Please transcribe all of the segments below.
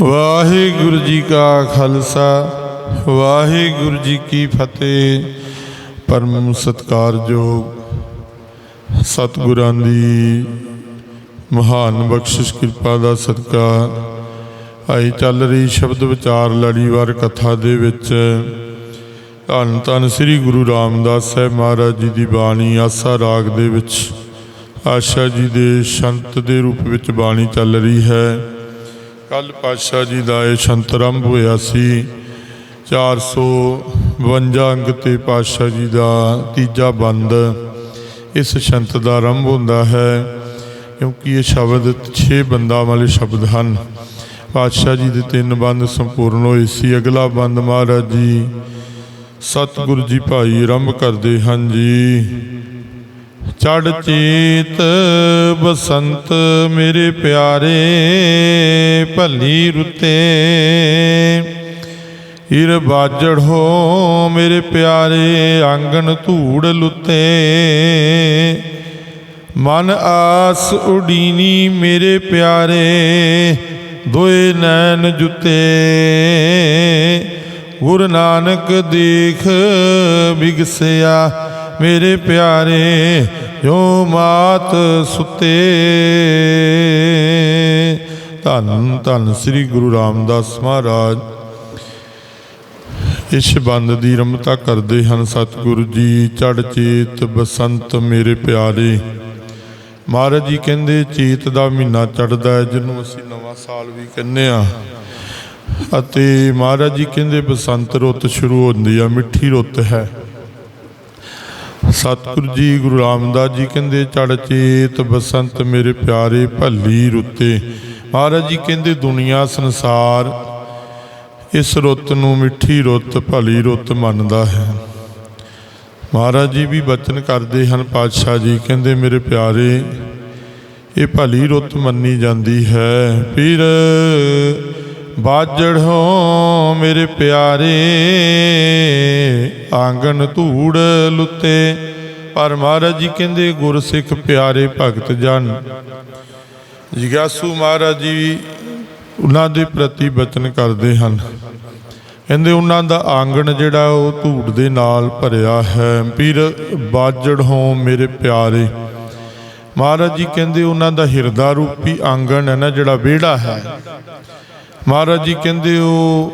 ਵਾਹਿਗੁਰੂ ਜੀ ਕਾ ਖਾਲਸਾ, ਵਾਹਿਗੁਰੂ ਜੀ ਕੀ ਫਤਿਹ। ਪਰਮ ਸਤਕਾਰਯੋਗ ਸਤਿਗੁਰਾਂ ਦੀ ਮਹਾਨ ਬਖਸ਼ਿਸ਼ ਕਿਰਪਾ ਦਾ ਸਦਕਾ ਆਈ ਚੱਲ ਰਹੀ ਸ਼ਬਦ ਵਿਚਾਰ ਲੜੀਵਾਰ ਕਥਾ ਦੇ ਵਿੱਚ। ਧੰਨ ਧੰਨ ਸ੍ਰੀ ਗੁਰੂ ਰਾਮਦਾਸ ਸਾਹਿਬ ਮਹਾਰਾਜ ਜੀ ਦੀ ਬਾਣੀ ਆਸਾ ਰਾਗ ਦੇ ਵਿੱਚ, ਆਸ਼ਾ ਜੀ ਦੇ ਸ਼ੰਤ ਦੇ ਰੂਪ ਵਿੱਚ ਬਾਣੀ ਚੱਲ ਰਹੀ ਹੈ। ਕੱਲ ਪਾਤਸ਼ਾਹ ਜੀ ਦਾ ਇਹ ਸ਼ੰਤ ਆਰੰਭ ਹੋਇਆ ਸੀ। 452 ਅੰਗ ਤੇ ਪਾਤਸ਼ਾਹ ਜੀ ਦਾ ਤੀਜਾ ਬੰਦ ਇਸ ਸ਼ੰਤ ਦਾ ਆਰੰਭ ਹੁੰਦਾ ਹੈ, ਕਿਉਂਕਿ ਇਹ ਸ਼ਬਦ 6 ਬੰਦਾਂ ਵਾਲੇ ਸ਼ਬਦ ਹਨ। ਪਾਤਸ਼ਾਹ ਜੀ ਦੇ ਤਿੰਨ ਬੰਦ ਸੰਪੂਰਨ ਹੋਏ ਸੀ। ਅਗਲਾ ਬੰਦ ਮਹਾਰਾਜ ਜੀ, ਸਤਿਗੁਰੂ ਜੀ ਭਾਈ ਆਰੰਭ ਕਰਦੇ ਹਨ ਜੀ। ਚੜ ਚੇਤ ਬਸੰਤ ਮੇਰੇ ਪਿਆਰੇ, ਭੱਲੀ ਰੁੱਤੇ। ਇਰ ਬਾਜੜ ਹੋ ਮੇਰੇ ਪਿਆਰੇ, ਆਂਗਣ ਧੂੜ ਲੁੱਤੇ। ਮਨ ਆਸ ਉਡੀਨੀ ਮੇਰੇ ਪਿਆਰੇ, ਦੋਏ ਨੈਣ ਜੁੱਤੇ। ਗੁਰੂ ਨਾਨਕ ਦੇਖ ਬਿਗਸਿਆ ਮੇਰੇ ਪਿਆਰੇ ਜੋ ਮਾਤ ਸੁਤੇ। ਧੰਨ ਧੰਨ ਸ੍ਰੀ ਗੁਰੂ ਰਾਮਦਾਸ ਮਹਾਰਾਜ। ਇਸ ਬੰਦ ਦੀ ਰਮਤਾ ਕਰਦੇ ਹਨ ਸਤਿਗੁਰੂ ਜੀ ਚੜ ਚੇਤ ਬਸੰਤ ਮੇਰੇ ਪਿਆਰੇ। ਮਹਾਰਾਜ ਜੀ ਕਹਿੰਦੇ, ਚੇਤ ਦਾ ਮਹੀਨਾ ਚੜਦਾ ਹੈ, ਜਿਹਨੂੰ ਅਸੀਂ ਨਵਾਂ ਸਾਲ ਵੀ ਕਹਿੰਦੇ ਆ ਅਤੇ ਮਹਾਰਾਜ ਜੀ ਕਹਿੰਦੇ, ਬਸੰਤ ਰੁੱਤ ਸ਼ੁਰੂ ਹੁੰਦੀ ਆ, ਮਿੱਠੀ ਰੁੱਤ ਹੈ। ਸਤਿਗੁਰ ਜੀ, ਗੁਰੂ ਰਾਮਦਾਸ ਜੀ ਕਹਿੰਦੇ ਚੜ ਚੇਤ ਬਸੰਤ ਮੇਰੇ ਪਿਆਰੇ ਭੱਲੀ ਰੁੱਤੇ। ਮਹਾਰਾਜ ਜੀ ਕਹਿੰਦੇ, ਦੁਨੀਆ, ਸੰਸਾਰ ਇਸ ਰੁੱਤ ਨੂੰ ਮਿੱਠੀ ਰੁੱਤ, ਭਲੀ ਰੁੱਤ ਮੰਨਦਾ ਹੈ। ਮਹਾਰਾਜ ਜੀ ਵੀ ਬਚਨ ਕਰਦੇ ਹਨ, ਪਾਤਸ਼ਾਹ ਜੀ ਕਹਿੰਦੇ, ਮੇਰੇ ਪਿਆਰੇ, ਇਹ ਭਲੀ ਰੁੱਤ ਮੰਨੀ ਜਾਂਦੀ ਹੈ। ਪੀਰ ਬਾਜੜ ਹੋ ਮੇਰੇ ਪਿਆਰੇ, ਆਂਗਣ ਧੂੜ ਲੁੱਤੇ। ਪਰ ਮਹਾਰਾਜ ਜੀ ਕਹਿੰਦੇ, ਗੁਰਸਿੱਖ ਪਿਆਰੇ ਭਗਤ ਜਨ। ਜਿਗਿਆਸੂ ਮਹਾਰਾਜ ਜੀ ਉਹਨਾਂ ਦੇ ਪ੍ਰਤੀ ਬਚਨ ਕਰਦੇ ਹਨ। ਕਹਿੰਦੇ, ਉਹਨਾਂ ਦਾ ਆਂਗਣ ਜਿਹੜਾ, ਉਹ ਧੂੜ ਦੇ ਨਾਲ ਭਰਿਆ ਹੈ। ਪੀਰ ਬਾਜੜ ਹੋ ਮੇਰੇ ਪਿਆਰੇ। ਮਹਾਰਾਜ ਜੀ ਕਹਿੰਦੇ, ਉਹਨਾਂ ਦਾ ਹਿਰਦਾ ਰੂਪੀ ਆਂਗਣ ਹੈ ਨਾ, ਜਿਹੜਾ ਵਿਹੜਾ ਹੈ। ਮਹਾਰਾਜ ਜੀ ਕਹਿੰਦੇ ਉਹ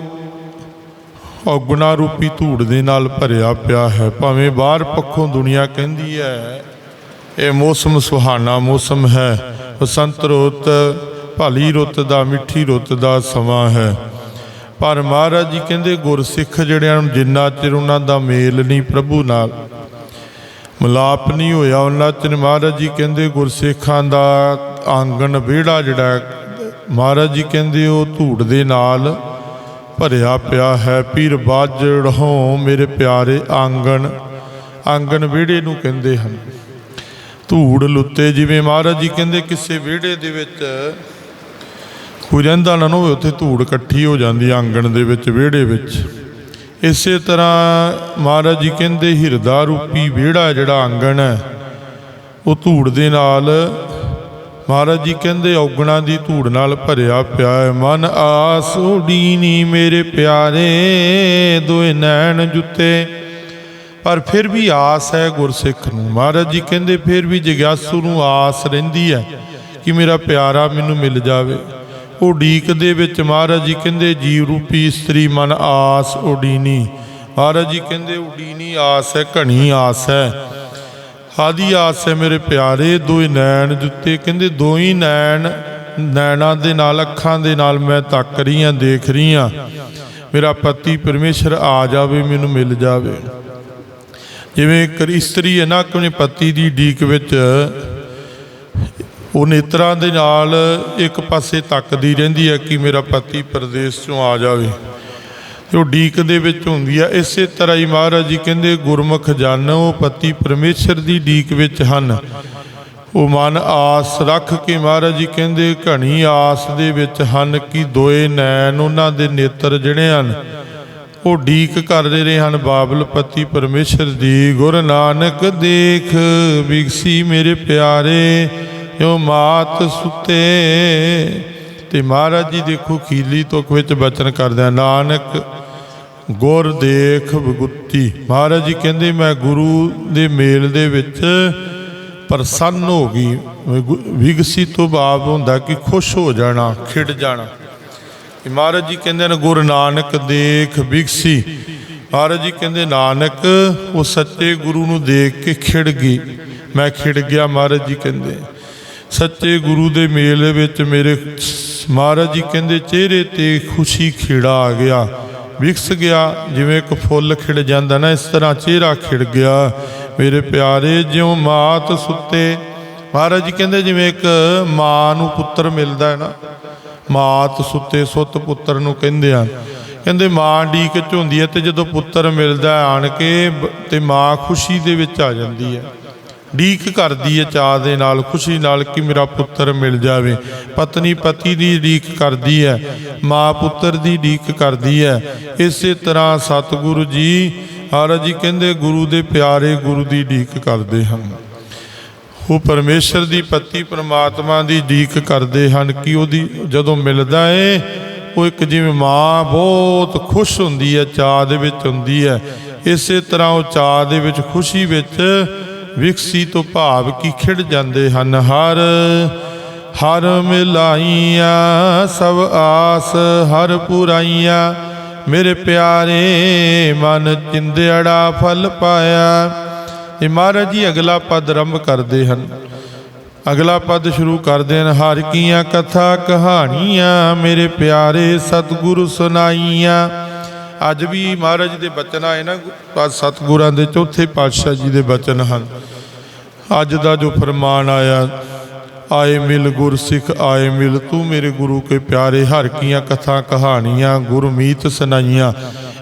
ਔਗਣਾ ਰੂਪੀ ਧੂੜ ਦੇ ਨਾਲ ਭਰਿਆ ਪਿਆ ਹੈ, ਭਾਵੇਂ ਬਾਹਰ ਪੱਖੋਂ ਦੁਨੀਆ ਕਹਿੰਦੀ ਹੈ, ਇਹ ਮੌਸਮ ਸੁਹਾਣਾ ਮੌਸਮ ਹੈ, ਬਸੰਤ ਰੁੱਤ, ਭਾਲੀ ਰੁੱਤ ਦਾ, ਮਿੱਠੀ ਰੁੱਤ ਦਾ ਸਮਾਂ ਹੈ। ਪਰ ਮਹਾਰਾਜ ਜੀ ਕਹਿੰਦੇ, ਗੁਰਸਿੱਖ ਜਿਹੜਿਆਂ ਨੂੰ ਜਿੰਨਾ ਚਿਰ ਉਹਨਾਂ ਦਾ ਮੇਲ ਨਹੀਂ ਪ੍ਰਭੂ ਨਾਲ, ਮਲਾਪ ਨਹੀਂ ਹੋਇਆ, ਉਹਨਾਂ ਚਿਰ ਮਹਾਰਾਜ ਜੀ ਕਹਿੰਦੇ, ਗੁਰਸਿੱਖਾਂ ਦਾ ਆਂਗਣ ਵਿਹੜਾ ਜਿਹੜਾ ਮਹਾਰਾਜ ਜੀ ਕਹਿੰਦੇ, ਉਹ ਧੂੜ ਦੇ ਨਾਲ ਭਰਿਆ ਪਿਆ ਹੈ। ਪੀਰ ਬਾਜੜ, ਹੋ ਮੇਰੇ ਪਿਆਰੇ ਆਂਗਣ। ਆਂਗਣ ਵਿਹੜੇ ਨੂੰ ਕਹਿੰਦੇ ਹਨ। ਧੂੜ ਲੁੱਤੇ ਜਿਵੇਂ ਮਹਾਰਾਜ ਜੀ ਕਹਿੰਦੇ, ਕਿਸੇ ਵਿਹੜੇ ਦੇ ਵਿੱਚ ਕੋਈ ਰਹਿੰਦਾ ਨਾ ਹੋਵੇ, ਉੱਥੇ ਧੂੜ ਇਕੱਠੀ ਹੋ ਜਾਂਦੀ ਆਂਗਣ ਦੇ ਵਿੱਚ, ਵਿਹੜੇ ਵਿੱਚ। ਇਸੇ ਤਰ੍ਹਾਂ ਮਹਾਰਾਜ ਜੀ ਕਹਿੰਦੇ, ਹਿਰਦਾ ਰੂਪੀ ਵਿਹੜਾ ਜਿਹੜਾ ਆਂਗਣ ਹੈ, ਉਹ ਧੂੜ ਦੇ ਨਾਲ ਮਹਾਰਾਜ ਜੀ ਕਹਿੰਦੇ, ਔਗਣਾ ਦੀ ਧੂੜ ਨਾਲ ਭਰਿਆ ਪਿਆ ਹੈ। ਮਨ ਆਸ ਉਡੀਨੀ ਮੇਰੇ ਪਿਆਰੇ, ਦੋਏ ਨੈਣ ਜੁੱਤੇ। ਪਰ ਫਿਰ ਵੀ ਆਸ ਹੈ ਗੁਰਸਿੱਖ ਨੂੰ। ਮਹਾਰਾਜ ਜੀ ਕਹਿੰਦੇ, ਫਿਰ ਵੀ ਜਗਿਆਸੂ ਨੂੰ ਆਸ ਰਹਿੰਦੀ ਹੈ ਕਿ ਮੇਰਾ ਪਿਆਰਾ ਮੈਨੂੰ ਮਿਲ ਜਾਵੇ। ਉਹ ਡੀਕ ਦੇ ਵਿੱਚ ਮਹਾਰਾਜ ਜੀ ਕਹਿੰਦੇ ਜੀਵ ਰੂਪੀ ਇਸਤਰੀ ਮਨ ਆਸ ਉਡੀਨੀ। ਮਹਾਰਾਜ ਜੀ ਕਹਿੰਦੇ, ਉਡੀਨੀ ਆਸ ਹੈ, ਘਣੀ ਆਸ ਹੈ। ਆਦੀ ਆਸ ਹੈ ਮੇਰੇ ਪਿਆਰੇ, ਦੋਈ ਨੈਣ ਜੁੱਤੇ। ਕਹਿੰਦੇ ਦੋਈ ਨੈਣ, ਨੈਣਾਂ ਦੇ ਨਾਲ, ਅੱਖਾਂ ਦੇ ਨਾਲ ਮੈਂ ਤੱਕ ਰਹੀ ਹਾਂ ਦੇਖ ਰਹੀ ਹਾਂ ਮੇਰਾ ਪਤੀ ਪਰਮੇਸ਼ਰ ਆ ਜਾਵੇ, ਮੈਨੂੰ ਮਿਲ ਜਾਵੇ। ਜਿਵੇਂ ਇੱਕ ਇਸਤਰੀ ਹੈ ਨਾ, ਆਪਣੇ ਪਤੀ ਦੀ ਡੀਕ ਵਿੱਚ, ਉਹ ਨੇਤਰਾਂ ਦੇ ਨਾਲ ਇੱਕ ਪਾਸੇ ਤੱਕਦੀ ਰਹਿੰਦੀ ਹੈ ਕਿ ਮੇਰਾ ਪਤੀ ਪਰਦੇਸ ਚੋਂ ਆ ਜਾਵੇ। ਤੇ ਉਹ ਡੀਕ ਦੇ ਵਿੱਚ ਹੁੰਦੀ ਆ, ਇਸੇ ਤਰ੍ਹਾਂ ਹੀ ਮਹਾਰਾਜ ਜੀ ਕਹਿੰਦੇ, ਗੁਰਮੁਖ ਜਨ ਉਹ ਪਤੀ ਪਰਮੇਸ਼ਰ ਦੀ ਡੀਕ ਵਿੱਚ ਹਨ। ਉਹ ਮਨ ਆਸ ਰੱਖ ਕੇ ਮਹਾਰਾਜ ਜੀ ਕਹਿੰਦੇ, ਘਣੀ ਆਸ ਦੇ ਵਿੱਚ ਹਨ ਕਿ ਦੋਏ ਨੈਣ ਉਹਨਾਂ ਦੇ ਨੇਤਰ ਜਿਹੜੇ ਹਨ, ਉਹ ਡੀਕ ਕਰਦੇ ਰਹੇ ਹਨ। ਬਾਬਲ ਪਤੀ ਪਰਮੇਸ਼ਰ ਦੀ ਗੁਰ ਨਾਨਕ ਦੇਖ, ਵਿਗਸੀ ਮੇਰੇ ਪਿਆਰੇ ਜੋ ਮਾਤ ਸੁਤੇ। ਤੇ ਮਹਾਰਾਜ ਜੀ ਦੇਖੋ, ਖੀਲੀ ਤੁਕ ਵਿੱਚ ਬਚਨ ਕਰਦੇ ਆ, ਨਾਨਕ ਗੁਰ ਦੇਖ ਵਿਗੁੱਤੀ। ਮਹਾਰਾਜ ਜੀ ਕਹਿੰਦੇ, ਮੈਂ ਗੁਰੂ ਦੇ ਮੇਲ ਦੇ ਵਿੱਚ ਪ੍ਰਸੰਨ ਹੋ ਗਈ। ਵਿਗੁ- ਵਿਗਸੀ ਤੋਂ ਭਾਵ ਹੁੰਦਾ ਕਿ ਖੁਸ਼ ਹੋ ਜਾਣਾ, ਖਿੜ ਜਾਣਾ। ਮਹਾਰਾਜ ਜੀ ਕਹਿੰਦੇ ਨੇ, ਗੁਰੂ ਨਾਨਕ ਦੇਖ ਵਿਗਸੀ। ਮਹਾਰਾਜ ਜੀ ਕਹਿੰਦੇ, ਨਾਨਕ, ਉਹ ਸੱਚੇ ਗੁਰੂ ਨੂੰ ਦੇਖ ਕੇ ਖਿੜ ਗਈ। ਮੈਂ ਖਿੜ ਗਿਆ, ਮਹਾਰਾਜ ਜੀ ਕਹਿੰਦੇ। ਸੱਚੇ ਗੁਰੂ ਦੇ ਮੇਲ ਵਿੱਚ ਮੇਰੇ ਮਹਾਰਾਜ ਜੀ ਕਹਿੰਦੇ, ਚਿਹਰੇ ਤੇ ਖੁਸ਼ੀ ਖਿੜਾ ਆ ਗਿਆ। ਵਿਕਸ ਗਿਆ, ਜਿਵੇਂ ਇੱਕ ਫੁੱਲ ਖਿੜ ਜਾਂਦਾ ਨਾ, ਇਸ ਤਰ੍ਹਾਂ ਚਿਹਰਾ ਖਿੜ ਗਿਆ। ਮੇਰੇ ਪਿਆਰੇ, ਜਿਉ ਮਾਤ ਸੁੱਤੇ, ਮਹਾਰਾਜ ਜੀ ਕਹਿੰਦੇ ਜਿਵੇਂ ਇੱਕ ਮਾਂ ਨੂੰ ਪੁੱਤਰ ਮਿਲਦਾ ਹੈ ਨਾ, ਮਾਤ ਸੁੱਤੇ ਸੁੱਤ ਪੁੱਤਰ ਨੂੰ ਕਹਿੰਦੇ ਆ। ਕਹਿੰਦੇ ਮਾਂ ਡੀਕ ਚ ਹੈ ਤੇ ਜਦੋਂ ਪੁੱਤਰ ਮਿਲਦਾ ਆਣ ਕੇ ਬ- ਤੇ ਮਾਂ ਖੁਸ਼ੀ ਦੇ ਵਿੱਚ ਆ ਜਾਂਦੀ ਹੈ। ਡੀਕ ਕਰਦੀ ਹੈ ਚਾਹ ਦੇ ਨਾਲ, ਖੁਸ਼ੀ ਨਾਲ ਕਿ ਮੇਰਾ ਪੁੱਤਰ ਮਿਲ ਜਾਵੇ। ਪਤਨੀ ਪਤੀ ਦੀ ਡੀਕ ਕਰਦੀ ਹੈ ਮਾਂ ਪੁੱਤਰ ਦੀ ਡੀਕ ਕਰਦੀ ਹੈ ਇਸੇ ਤਰ੍ਹਾਂ ਸਤਿਗੁਰੂ ਜੀ ਮਹਾਰਾਜ ਜੀ ਕਹਿੰਦੇ, ਗੁਰੂ ਦੇ ਪਿਆਰੇ ਗੁਰੂ ਦੀ ਡੀਕ ਕਰਦੇ ਹਨ। ਉਹ ਪਰਮੇਸ਼ਰ ਦੀ ਪਤੀ ਪ੍ਰਮਾਤਮਾ ਦੀ ਡੀਕ ਕਰਦੇ ਹਨ ਕਿ ਉਹਦੀ ਜਦੋਂ ਮਿਲਦਾ ਏ, ਉਹ ਇੱਕ ਜਿਵੇਂ ਮਾਂ ਬਹੁਤ ਖੁਸ਼ ਹੁੰਦੀ ਹੈ ਚਾਹ ਦੇ ਵਿੱਚ ਹੁੰਦੀ ਹੈ ਇਸੇ ਤਰ੍ਹਾਂ ਉਹ ਚਾਹ ਦੇ ਵਿੱਚ ਖੁਸ਼ੀ ਵਿੱਚ ਵਿਕਸੀ ਤੋਂ ਭਾਵ ਕੀ ਖਿੜ ਜਾਂਦੇ ਹਨ ਹਰ ਹਰ ਮਿਲਾਈਆਂ, ਸਭ ਆਸ, ਹਰ ਪੁਰਾਈਆਂ। ਮੇਰੇ ਪਿਆਰੇ, ਮਨ ਚਿੰਦੜਾ ਫਲ ਪਾਇਆ। ਇਹ ਮਹਾਰਾਜ ਜੀ ਅਗਲਾ ਪਦ ਆਰੰਭ ਕਰਦੇ ਹਨ। ਅਗਲਾ ਪਦ ਸ਼ੁਰੂ ਕਰਦੇ ਹਨ, ਹਰ ਕੀਆਂ ਕਥਾ ਕਹਾਣੀਆਂ। ਮੇਰੇ ਪਿਆਰੇ ਸਤਿਗੁਰੂ ਸੁਨਾਈਆਂ ਅੱਜ ਵੀ ਮਹਾਰਾਜ ਦੇ ਬਚਨ ਆਏ ਨਾ ਗੁ- ਸਤਿਗੁਰਾਂ ਦੇ ਚੌਥੇ ਪਾਤਸ਼ਾਹ ਜੀ ਦੇ ਬਚਨ ਹਨ। ਅੱਜ ਦਾ ਜੋ ਫਰਮਾਨ ਆਇਆ, ਆਏ ਮਿਲ ਗੁਰ ਸਿੱਖ ਆਏ ਮਿਲ, ਤੂੰ ਮੇਰੇ ਗੁਰੂ ਕੇ ਪਿਆਰੇ, ਹਰ ਕੀਆਂ ਕਥਾ ਕਹਾਣੀਆਂ, ਗੁਰਮੀਤ ਸੁਣਾਈਆਂ।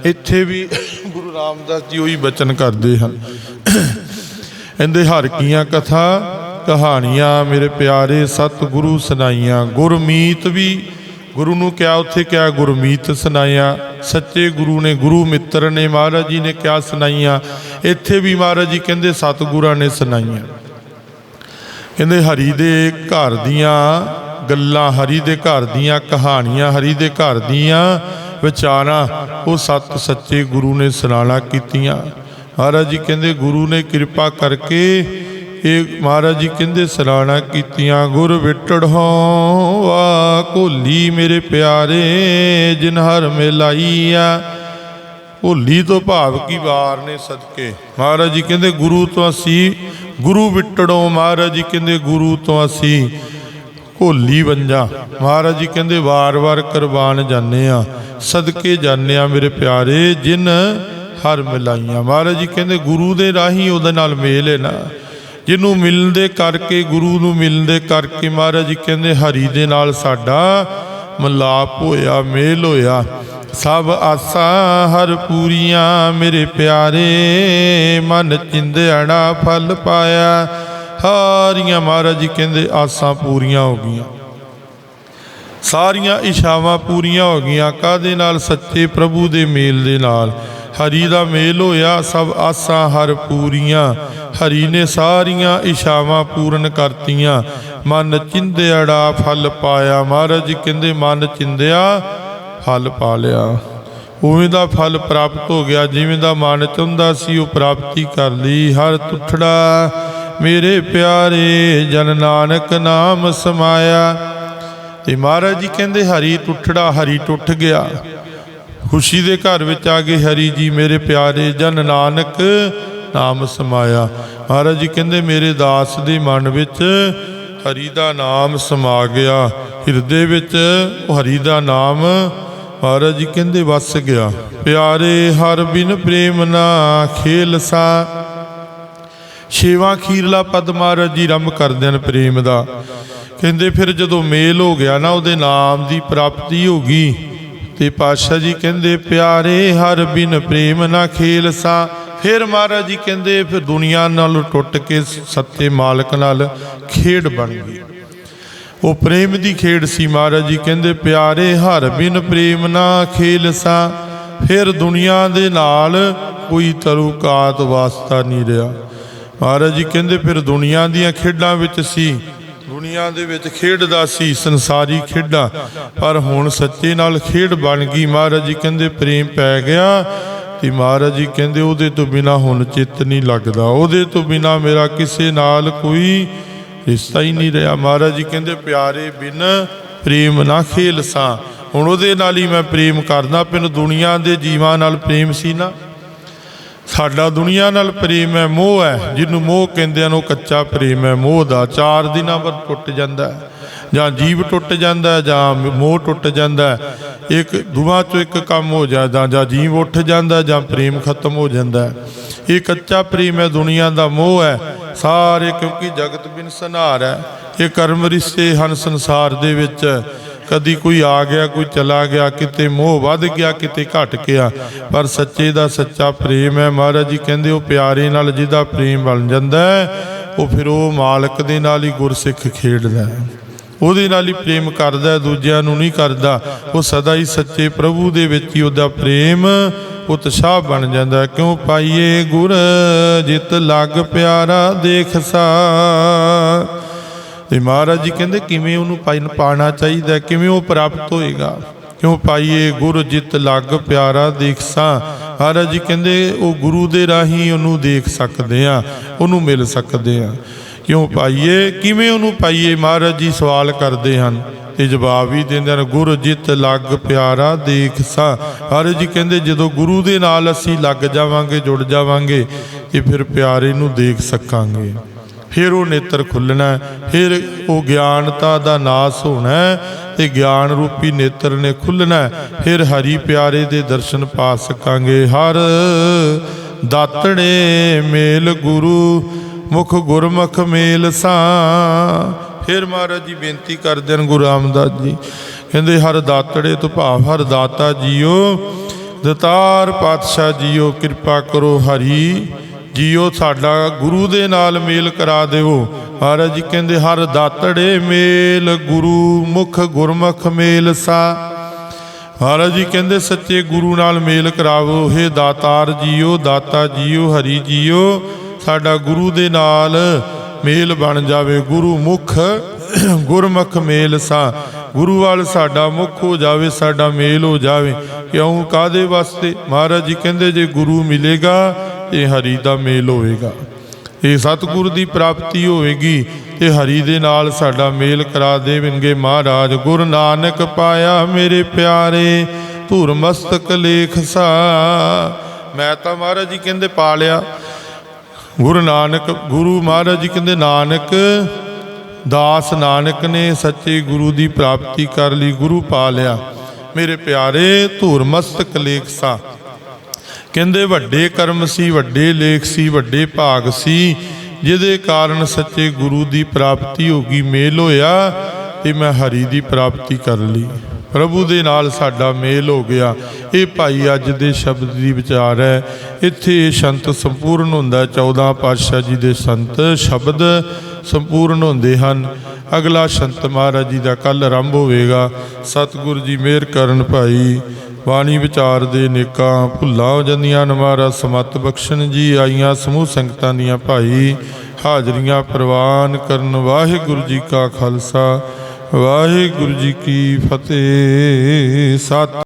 ਇੱਥੇ ਵੀ ਗੁਰੂ ਰਾਮਦਾਸ ਜੀ ਉਹੀ ਬਚਨ ਕਰਦੇ ਹਨ। ਕਹਿੰਦੇ, ਹਰ ਕੀਆਂ ਕਥਾ ਕਹਾਣੀਆਂ, ਮੇਰੇ ਪਿਆਰੇ ਸਤਿਗੁਰੂ ਸੁਣਾਈਆਂ, ਗੁਰਮੀਤ ਵੀ ਗੁਰੂ ਨੂੰ ਕਿਹਾ, ਉੱਥੇ ਕਿਹਾ, ਗੁਰਮੀਤ ਸੁਨਾਈਆਂ ਸੱਚੇ ਗੁਰੂ ਨੇ, ਗੁਰੂ ਮਿੱਤਰ ਨੇ, ਮਹਾਰਾਜ ਜੀ ਨੇ ਕਿਹਾ ਸੁਨਾਈਆਂ ਇੱਥੇ ਵੀ ਮਹਾਰਾਜ ਜੀ ਕਹਿੰਦੇ, ਸਤਿਗੁਰਾਂ ਨੇ ਸੁਨਾਈਆਂ ਕਹਿੰਦੇ, ਹਰੀ ਦੇ ਘਰ ਦੀਆਂ ਗੱਲਾਂ, ਹਰੀ ਦੇ ਘਰ ਦੀਆਂ ਕਹਾਣੀਆਂ, ਹਰੀ ਦੇ ਘਰ ਦੀਆਂ ਵਿਚਾਰਾਂ, ਉਹ ਸਤ ਸੱਚੇ ਗੁਰੂ ਨੇ ਸੁਣਾਣਾ ਕੀਤੀਆਂ। ਮਹਾਰਾਜ ਜੀ ਕਹਿੰਦੇ, ਗੁਰੂ ਨੇ ਕਿਰਪਾ ਕਰਕੇ ਇਹ ਮਹਾਰਾਜ ਜੀ ਕਹਿੰਦੇ, ਸਰਾਣਾ ਕੀਤੀਆਂ ਗੁਰ ਵਿਟੜ ਹੋ ਵਾ ਕੋਲੀ ਮੇਰੇ ਪਿਆਰੇ, ਜਿਨ ਹਰ ਮਿਲਾਈਆ। ਹੋਲੀ ਤੋਂ ਭਾਵ ਕੀ ਵਾਰ ਨੇ ਸਦਕੇ? ਮਹਾਰਾਜ ਜੀ ਕਹਿੰਦੇ, ਗੁਰੂ ਤੋਂ ਅਸੀਂ ਗੁਰੂ ਵਿਟੜੋਂ, ਮਹਾਰਾਜ ਜੀ ਕਹਿੰਦੇ, ਗੁਰੂ ਤੋਂ ਅਸੀਂ ਹੋਲੀ ਬੰਜਾ ਮਹਾਰਾਜ ਜੀ ਕਹਿੰਦੇ ਵਾਰ-ਵਾਰ ਕੁਰਬਾਨ ਜਾਂਦੇ ਆ, ਸਦਕੇ ਜਾਂਦੇ ਆ ਮੇਰੇ ਪਿਆਰੇ, ਜਿਨ ਹਰ ਮਿਲਾਈਆਂ। ਮਹਾਰਾਜ ਜੀ ਕਹਿੰਦੇ, ਗੁਰੂ ਦੇ ਰਾਹੀਂ ਉਹਦੇ ਨਾਲ ਮੇਲ ਹੈ ਨਾ। ਜਿਹਨੂੰ ਮਿਲਦੇ ਕਰਕੇ, ਗੁਰੂ ਨੂੰ ਮਿਲਦੇ ਕਰਕੇ ਮਹਾਰਾਜ ਜੀ ਕਹਿੰਦੇ, ਹਰੀ ਦੇ ਨਾਲ ਸਾਡਾ ਮਲਾਪ ਹੋਇਆ, ਮੇਲ ਹੋਇਆ। ਸਭ ਆਸਾਂ ਹਰ ਪੂਰੀਆਂ ਮੇਰੇ ਪਿਆਰੇ, ਮਨ ਚਿੰਦੜਾ ਫਲ ਪਾਇਆ। ਹਾਰੀਆਂ ਮਹਾਰਾਜ ਜੀ ਕਹਿੰਦੇ, ਆਸਾਂ ਪੂਰੀਆਂ ਹੋ ਗਈਆਂ। ਸਾਰੀਆਂ ਇਸ਼ਾਵਾਂ ਪੂਰੀਆਂ ਹੋ ਗਈਆਂ ਕਾਦੇ ਨਾਲ? ਸੱਚੇ ਪ੍ਰਭੂ ਦੇ ਮੇਲ ਦੇ ਨਾਲ। ਹਰੀ ਦਾ ਮੇਲ ਹੋਇਆ, ਸਭ ਆਸਾਂ ਹਰ ਪੂਰੀਆਂ। ਹਰੀ ਨੇ ਸਾਰੀਆਂ ਇਸ਼ਾਵਾਂ ਪੂਰਨ ਕਰਤੀਆਂ। ਮਨ ਚਿੰਦਿਆੜਾ, ਫਲ ਪਾਇਆ। ਮਹਾਰਾਜ ਜੀ ਕਹਿੰਦੇ, ਮਨ ਚਿੰਦਿਆ, ਫਲ ਪਾ ਲਿਆ। ਉਵੇਂ ਦਾ ਫਲ ਪ੍ਰਾਪਤ ਹੋ ਗਿਆ। ਜਿਵੇਂ ਦਾ ਮਨ ਚਾਹੁੰਦਾ ਸੀ, ਉਹ ਪ੍ਰਾਪਤੀ ਕਰ ਲਈ। ਹਰ ਤੁਠੜਾ ਮੇਰੇ ਪਿਆਰੇ, ਜਨ ਨਾਨਕ ਨਾਮ ਸਮਾਇਆ। ਤੇ ਮਹਾਰਾਜ ਜੀ ਕਹਿੰਦੇ, ਹਰੀ ਟੁੱਠੜਾ ਹਰੀ ਟੁੱਟ ਗਿਆ। ਖੁਸ਼ੀ ਦੇ ਘਰ ਵਿੱਚ ਆ ਗਏ ਹਰੀ ਜੀ ਮੇਰੇ ਪਿਆਰੇ ਜਨ ਨਾਨਕ ਨਾਮ ਸਮਾਇਆ। ਮਹਾਰਾਜ ਜੀ ਕਹਿੰਦੇ, ਮੇਰੇ ਦਾਸ ਦੇ ਮਨ ਵਿੱਚ ਹਰੀ ਦਾ ਨਾਮ ਸਮਾ ਗਿਆ। ਹਿਰਦੇ ਵਿੱਚ ਉਹ ਹਰੀ ਦਾ ਨਾਮ ਮਹਾਰਾਜ ਜੀ ਕਹਿੰਦੇ ਵਸ ਗਿਆ। ਪਿਆਰੇ ਹਰ ਬਿਨ ਪ੍ਰੇਮ ਨਾ ਖੇਲ ਸਾ। ਛੇਵਾਂ ਖੀਰਲਾ ਪਦ ਮਹਾਰਾਜ ਜੀ ਰੰਭ ਕਰਦੇ ਹਨ ਪ੍ਰੇਮ ਦਾ। ਕਹਿੰਦੇ, ਫਿਰ ਜਦੋਂ ਮੇਲ ਹੋ ਗਿਆ ਨਾ, ਉਹਦੇ ਨਾਮ ਦੀ ਪ੍ਰਾਪਤੀ ਹੋ ਗਈ। ਤੇ ਪਾਤਸ਼ਾਹ ਜੀ ਕਹਿੰਦੇ, ਪਿਆਰੇ, ਹਰ ਬਿਨ ਪ੍ਰੇਮ ਨਾ ਖੇਲ ਸਾ ਫਿਰ ਮਹਾਰਾਜ ਜੀ ਕਹਿੰਦੇ, ਫਿਰ ਦੁਨੀਆ ਨਾਲ ਟੁੱਟ ਕੇ ਸੱਤੇ ਮਾਲਕ ਨਾਲ ਖੇਡ ਬਣ ਗਈ। ਉਹ ਪ੍ਰੇਮ ਦੀ ਖੇਡ ਸੀ, ਮਹਾਰਾਜ ਜੀ ਕਹਿੰਦੇ, ਪਿਆਰੇ, ਹਰ ਬਿਨ ਪ੍ਰੇਮ ਨਾ ਖੇਲ ਸਾ ਫਿਰ ਦੁਨੀਆ ਦੇ ਨਾਲ ਕੋਈ ਤਰੁਕਾਤ ਵਾਸਤਾ ਨਹੀਂ ਰਿਹਾ। ਮਹਾਰਾਜ ਜੀ ਕਹਿੰਦੇ, ਫਿਰ ਦੁਨੀਆ ਦੀਆਂ ਖੇਡਾਂ ਵਿੱਚ ਸੀ ਦੁਨੀਆ ਦੇ ਵਿੱਚ ਖੇਡਦਾ ਸੀ, ਸੰਸਾਰੀ ਖੇਡਾਂ। ਪਰ ਹੁਣ ਸੱਚੇ ਨਾਲ ਖੇਡ ਬਣ ਗਈ। ਮਹਾਰਾਜ ਜੀ ਕਹਿੰਦੇ, ਪ੍ਰੇਮ ਪੈ ਗਿਆ ਤੇ ਮਹਾਰਾਜ ਜੀ ਕਹਿੰਦੇ, ਉਹਦੇ ਤੋਂ ਬਿਨਾ ਹੁਣ ਚਿੱਤ ਨਹੀਂ ਲੱਗਦਾ। ਉਹਦੇ ਤੋਂ ਬਿਨਾ ਮੇਰਾ ਕਿਸੇ ਨਾਲ ਕੋਈ ਰਿਸ਼ਤਾ ਹੀ ਨਹੀਂ ਰਿਹਾ। ਮਹਾਰਾਜ ਜੀ ਕਹਿੰਦੇ, ਪਿਆਰੇ ਬਿਨ ਪ੍ਰੇਮ ਨਾ ਖੇਲ ਸਾਂ। ਹੁਣ ਉਹਦੇ ਨਾਲ ਹੀ ਮੈਂ ਪ੍ਰੇਮ ਕਰਦਾ। ਪਿੰਨ ਦੁਨੀਆ ਦੇ ਜੀਵਾਂ ਨਾਲ ਪ੍ਰੇਮ ਸੀ ਨਾ। ਸਾਡਾ ਦੁਨੀਆ ਨਾਲ ਪ੍ਰੇਮ ਹੈ, ਮੋਹ ਹੈ। ਜਿਹਨੂੰ ਮੋਹ ਕਹਿੰਦੇ ਹਨ, ਉਹ ਕੱਚਾ ਪ੍ਰੇਮ ਹੈ। ਮੋਹ ਦਾ ਚਾਰ ਦਿਨਾਂ ਬਾਅਦ ਟੁੱਟ ਜਾਂਦਾ ਹੈ। ਜਾਂ ਜੀਵ ਟੁੱਟ ਜਾਂਦਾ ਜਾਂ ਮੋਹ ਟੁੱਟ ਜਾਂਦਾ ਇੱਕ ਦੁਆ ਚੋਂ ਇੱਕ ਕੰਮ ਹੋ ਜਾਂਦਾ, ਜਾਂ ਜੀਵ ਉੱਠ ਜਾਂਦਾ ਜਾਂ ਪ੍ਰੇਮ ਖਤਮ ਹੋ ਜਾਂਦਾ ਇਹ ਕੱਚਾ ਪ੍ਰੇਮ ਹੈ, ਦੁਨੀਆ ਦਾ ਮੋਹ ਹੈ। ਸਾਰੇ ਕਿਉਂਕਿ ਜਗਤ ਬਿਨ ਸੰਹਾਰ ਹੈ। ਇਹ ਕਰਮ ਰਿਸ਼ਤੇ ਹਨ ਸੰਸਾਰ ਦੇ ਵਿੱਚ। ਕਦੀ ਕੋਈ ਆ ਗਿਆ, ਕੋਈ ਚਲਾ ਗਿਆ, ਕਿਤੇ ਮੋਹ ਵੱਧ ਗਿਆ, ਕਿਤੇ ਘਟ ਗਿਆ। ਪਰ ਸੱਚੇ ਦਾ ਸੱਚਾ ਪ੍ਰੇਮ ਹੈ ਮਹਾਰਾਜ ਜੀ, ਕਹਿੰਦੇ ਉਹ ਪਿਆਰੇ ਨਾਲ ਜਿਹਦਾ ਪ੍ਰੇਮ ਬਣ ਜਾਂਦਾ ਉਹ ਫਿਰ ਉਹ ਮਾਲਕ ਦੇ ਨਾਲ ਹੀ ਗੁਰਸਿੱਖ ਖੇਡਦਾ ਹੈ। ਉਹਦੇ ਨਾਲ ਹੀ ਪ੍ਰੇਮ ਕਰਦਾ ਦੂਜਿਆਂ ਨੂੰ ਨਹੀਂ ਕਰਦਾ। ਉਹ ਸਦਾ ਹੀ ਸੱਚੇ ਪ੍ਰਭੂ ਦੇ ਵਿੱਚ ਹੀ ਉਹਦਾ ਪ੍ਰੇਮ ਉਤਸ਼ਾਹ ਬਣ ਜਾਂਦਾ ਕਿਉਂ ਪਾਈਏ ਗੁਰ ਜਿਤ ਲੱਗ ਪਿਆਰਾ ਦੇਖ ਸਾ। ਤੇ ਮਹਾਰਾਜ ਜੀ ਕਹਿੰਦੇ, ਕਿਵੇਂ ਉਹਨੂੰ ਪਾਈ- ਪਾਣਾ ਚਾਹੀਦਾ? ਕਿਵੇਂ ਉਹ ਪ੍ਰਾਪਤ ਹੋਏਗਾ? ਕਿਉਂ ਪਾਈਏ? ਗੁਰ ਜਿਤ ਲੱਗ ਪਿਆਰਾ ਦੇਖਸਾਂ ਮਹਾਰਾਜ ਜੀ ਕਹਿੰਦੇ, ਉਹ ਗੁਰੂ ਦੇ ਰਾਹੀਂ ਉਹਨੂੰ ਦੇਖ ਸਕਦੇ ਆ, ਉਹਨੂੰ ਮਿਲ ਸਕਦੇ ਆ। ਕਿਉਂ ਪਾਈਏ? ਕਿਵੇਂ ਉਹਨੂੰ ਪਾਈਏ? ਮਹਾਰਾਜ ਜੀ ਸਵਾਲ ਕਰਦੇ ਹਨ ਤੇ ਜਵਾਬ ਵੀ ਦਿੰਦੇ ਹਨ, ਗੁਰ ਜਿਤ ਲੱਗ ਪਿਆਰਾ ਦੇਖ ਦੇਖਸਾਂ ਹਰ ਜੀ ਕਹਿੰਦੇ, ਜਦੋਂ ਗੁਰੂ ਦੇ ਨਾਲ ਅਸੀਂ ਲੱਗ ਜਾਵਾਂਗੇ, ਜੁੜ ਜਾਵਾਂਗੇ, ਤੇ ਫਿਰ ਪਿਆਰੇ ਨੂੰ ਦੇਖ ਸਕਾਂਗੇ। ਫਿਰ ਉਹ ਨੇਤਰ ਖੁੱਲਣਾ ਫਿਰ ਉਹ ਗਿਆਨਤਾ ਦਾ ਨਾਸ ਹੋਣਾ ਹੈ ਤੇ ਗਿਆਨ ਰੂਪੀ ਨੇਤਰ ਨੇ ਖੁੱਲਣਾ ਫਿਰ ਹਰੀ ਪਿਆਰੇ ਦੇ ਦਰਸ਼ਨ ਪਾ ਸਕਾਂਗੇ। ਹਰ ਦਾਤੜੇ ਮੇਲ ਗੁਰੂ, ਮੁਖ ਗੁਰਮੁਖ ਮੇਲ ਸਾ ਫਿਰ ਮਹਾਰਾਜ ਜੀ ਬੇਨਤੀ ਕਰਦੇ ਹਨ ਗੁਰੂ ਰਾਮਦਾਸ ਜੀ, ਕਹਿੰਦੇ ਹਰ ਦਾਤੜੇ ਤੋਂ ਭਾਵ ਹਰ ਦਾਤਾ ਜੀਓ, ਦਤਾਰ ਪਾਤਸ਼ਾਹ ਜੀਓ, ਕਿਰਪਾ ਕਰੋ ਹਰੀ। ਜੀਓ ਸਾਡਾ ਗੁਰੂ ਦੇ ਨਾਲ ਮੇਲ ਕਰਾ ਦਿਓ ਮਹਾਰਾਜ ਜੀ ਕਹਿੰਦੇ, ਹਰ ਦਾਤੜੇ ਮੇਲ, ਗੁਰੂ ਮੁਖ ਗੁਰਮੁਖ ਮੇਲ ਸਾ। ਮਹਾਰਾਜ ਜੀ ਕਹਿੰਦੇ, ਸੱਚੇ ਗੁਰੂ ਨਾਲ ਮੇਲ ਕਰਾਵੋ। ਹੇ ਦਾਤਾਰ ਜੀਓ, ਦਾਤਾ ਜੀਓ, ਹਰੀ ਜੀਓ, ਸਾਡਾ ਗੁਰੂ ਦੇ ਨਾਲ ਮੇਲ ਬਣ ਜਾਵੇ। ਗੁਰੂ ਮੁਖ ਗੁਰਮੁਖ ਮੇਲ ਸਾ। ਗੁਰੂ ਵਾਲ ਸਾਡਾ ਮੁਖ ਹੋ ਜਾਵੇ, ਸਾਡਾ ਮੇਲ ਹੋ ਜਾਵੇ। ਕਿਉਂ? ਕਾਦੇ ਵਾਸਤੇ? ਮਹਾਰਾਜ ਜੀ ਕਹਿੰਦੇ, ਜੇ ਗੁਰੂ ਮਿਲੇਗਾ ਇਹ ਹਰੀ ਦਾ ਮੇਲ ਹੋਵੇਗਾ। ਇਹ ਸਤਿਗੁਰ ਦੀ ਪ੍ਰਾਪਤੀ ਹੋਵੇਗੀ। ਤੇ ਹਰੀ ਦੇ ਨਾਲ ਸਾਡਾ ਮੇਲ ਕਰਾ ਦੇਵਨਗੇ ਮਹਾਰਾਜ। ਗੁਰੂ ਨਾਨਕ ਪਾਇਆ ਮੇਰੇ ਪਿਆਰੇ, ਧੁਰ ਮਸਤਕ ਲੇਖ ਸਾ। ਮੈਂ ਤਾਂ ਮਹਾਰਾਜ ਜੀ ਕਹਿੰਦੇ ਪਾ ਲਿਆ। ਗੁਰੂ ਨਾਨਕ, ਗੁਰੂ ਮਹਾਰਾਜ ਜੀ ਕਹਿੰਦੇ, ਨਾਨਕ, ਦਾਸ ਨਾਨਕ ਨੇ ਸੱਚੇ ਗੁਰੂ ਦੀ ਪ੍ਰਾਪਤੀ ਕਰ ਲਈ, ਗੁਰੂ ਪਾ ਲਿਆ। ਮੇਰੇ ਪਿਆਰੇ, ਧੂਰ ਮਸਤਕ ਲੇਖ ਸਾ। ਕਹਿੰਦੇ ਵੱਡੇ ਕਰਮ ਸੀ, ਵੱਡੇ ਲੇਖ ਸੀ, ਵੱਡੇ ਭਾਗ ਸੀ। ਜਿਹਦੇ ਕਾਰਨ ਸੱਚੇ ਗੁਰੂ ਦੀ ਪ੍ਰਾਪਤੀ ਹੋ ਗਈ, ਮੇਲ ਹੋਇਆ ਤੇ ਮੈਂ ਹਰੀ ਦੀ ਪ੍ਰਾਪਤੀ ਕਰ ਲਈ। ਪ੍ਰਭੂ ਦੇ ਨਾਲ ਸਾਡਾ ਮੇਲ ਹੋ ਗਿਆ। ਇਹ ਭਾਈ ਅੱਜ ਦੇ ਸ਼ਬਦ ਦੀ ਵਿਚਾਰ ਹੈ। ਇੱਥੇ ਇਹ ਸੰਤ ਸੰਪੂਰਨ ਹੁੰਦਾ। ਹੈ। 14 ਪਾਤਸ਼ਾਹ ਜੀ ਦੇ ਸੰਤ ਸ਼ਬਦ ਸੰਪੂਰਨ ਹੁੰਦੇ ਹਨ। ਅਗਲਾ ਸੰਤ ਮਹਾਰਾਜ ਜੀ ਦਾ ਕੱਲ ਆਰੰਭ ਹੋਵੇਗਾ। ਸਤਿਗੁਰੂ ਜੀ ਮਿਹਰ ਕਰਨ ਭਾਈ। ਬਾਣੀ ਵਿਚਾਰ ਦੇ ਨੇਕਾਂ ਭੁੱਲਾਂ ਹੋ ਜਾਂਦੀਆਂ ਹਨ ਮਹਾਰਾਜ ਸਮਤ ਬਖਸ਼ਣ ਜੀ ਆਈਆਂ ਸਮੂਹ ਸੰਗਤਾਂ ਦੀਆਂ ਭਾਈ ਹਾਜ਼ਰੀਆਂ ਪ੍ਰਵਾਨ ਕਰਨ ਵਾਹਿਗੁਰੂ ਜੀ ਕਾ ਖਾਲਸਾ, ਵਾਹਿਗੁਰੂ ਜੀ ਕੀ ਫਤਿਹ। ਸਤਿ